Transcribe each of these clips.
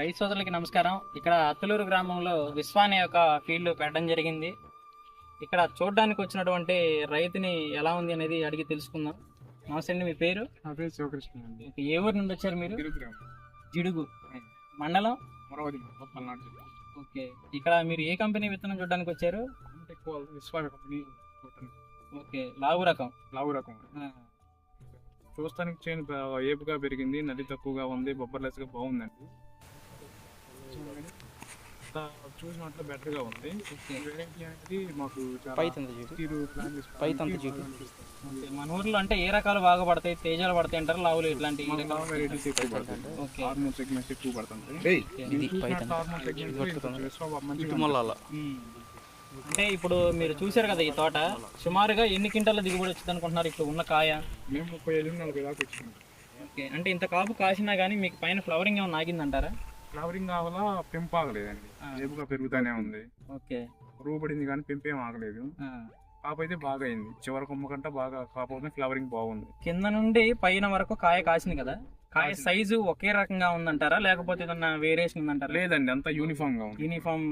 రైతు సోదరులకి నమస్కారం. ఇక్కడ అత్తులూరు గ్రామంలో విశ్వ అనే ఒక ఫీల్డ్ పెట్టడం జరిగింది. ఇక్కడ చూడడానికి వచ్చినటువంటి రైతుని ఎలా ఉంది అనేది అడిగి తెలుసుకుందాం. నమస్తే అండి మీ పేరు? నా పేరు శివకృష్ణ అండి. ఏ ఊరు నుండి వచ్చారు మీరు? జిడుగు మండలం? మరవది పల్నాడు జిల్లా. ఓకే ఇక్కడ మీరు ఏ కంపెనీ విత్తనం చూడడానికి వచ్చారు? ఎక్కువ విశ్వ కంపెనీ ఓకే లావు రకం. లావు రకం. చూస్తానికి చేను ఏపుగా పెరిగింది నది తక్కువగా ఉంది బొబ్బర్లెస్గా బాగుందండి. అంతా చూసినట్లు better గా ఉంది. ఓకే. ఈ వెరైటీ అనేది మాకు చాలా పైతంత. మన ఊర్లో అంటే ఏ రకాలు బాగా పడతాయి? తేజాలు పడతాయి అంటారు? లావులు ఇట్లాంటి ఎక్కువ ఓకే. హార్మోన్ సెగ్మెంట్స్ ఎక్కువ ఇది పైతంత హార్మోన్ సెగ్మెంట్స్ ఇటు. అంటే ఇప్పుడు మీరు చూశారు కదా ఈ తోట. సుమారుగా ఎన్ని క్వింటాల దిగుబడి వచ్చింది అనుకుంటున్నారు? ఇప్పుడు ఉన్న కాయ? మేము ముప్పై ఐదు నలభై దాకా వచ్చింది ఓకే. అంటే ఇంత కాపు కాసినా కానీ మీకు పైన ఫ్లవరింగ్ ఏమైనా ఆగిందంటారా? ఫ్లవరింగ్ కావాలా పెంపు ఆగలేదండి. ఏపుగా పెరుగుతానే ఉంది. ఓకే. పురుగు పడింది కానీ పెంపు ఆగలేదు. కాపు అయితే బాగా అయింది చివరి కొమ్మ కంటే బాగా కాపు అవుతుంది ఫ్లవరింగ్ బాగుంది. కింద నుండి పైన వరకు కాయ కాసింది కదా? కాయ సైజు ఒకే రకంగా ఉందంటారా? లేకపోతే ఏదన్నా వేరియేషన్ ఉందంటారా? లేదండి అంతా యూనిఫామ్గా ఉంది. యూనిఫామ్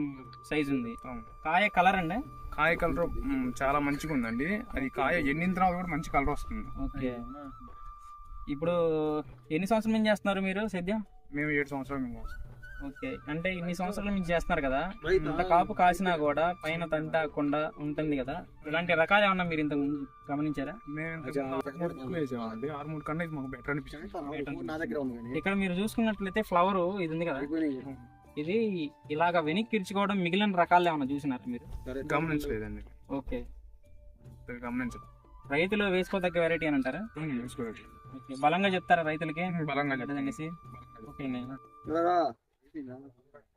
సైజ్ ఉంది. కాయ కలర్ అండి? కాయ కలర్ చాలా మంచిగా ఉందండి. అది కాయ ఎన్ని తర్వాత కూడా మంచి కలర్ వస్తుంది. ఓకే. ఇప్పుడు ఎన్ని సంవత్సరాల నుంచి చేస్తున్నారు మీరు సద్యం? మేము ఏడు సంవత్సరాలు. ఓకే. అంటే ఇన్ని సంవత్సరాల నుంచి చేస్తున్నారు కదా ఇంత కాపు కాసినా కూడా పైన తంటాకుండా ఉంటుంది కదా. ఇలాంటి రకాలు ఏమన్నా మీరు ఇంతకు ముందు గమనించారా? మేము ఇంతకు ఆర్మూడ్ ఎక్కువ వేసామండి ఆర్మూడ్ కన్నా ఇది మాకు బెటర్ అనిపించింది. ఇక్కడ మీరు చూసుకున్నట్లయితే ఫ్లవర్ ఇది ఉంది కదా. ఇది ఇలాగ వెనక్కి ఇరుచుకోవడం మిగిలిన రకాలు ఏమన్నా చూసినారు మీరు? గమనించలేదండి. ఓకే. గమనించలేదు రైతులు వేసుకోదగ్గ వెరైటీ అని అంటారా? బలంగా చెప్తారా రైతులకి? బలంగా అనేసి చెప్పండి. ఓకే